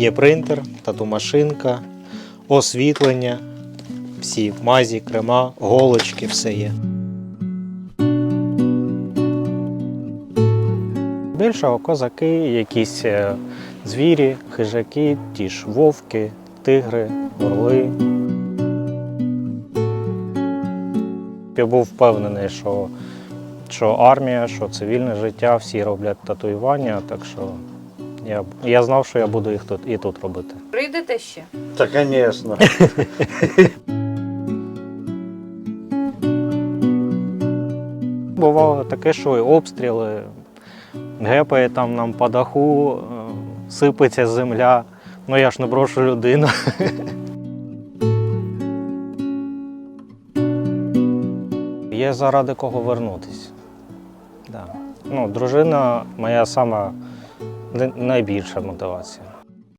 Є принтер, тату-машинка, освітлення, всі мазі, крема, голочки, все є. Більшого козаки, якісь е, звірі, хижаки, ті ж вовки, тигри, орли. Я був впевнений, що, що армія, що цивільне життя, всі роблять татуювання, так що я, я знав, що я буду їх тут і тут робити. Прийдете ще? Та, звісно. Бувало таке, що і обстріли, гепає там нам по даху, е, сипеться земля. Ну я ж не брошу людину. Є заради кого вернутися. Да. Ну, дружина моя сама найбільша мотивація.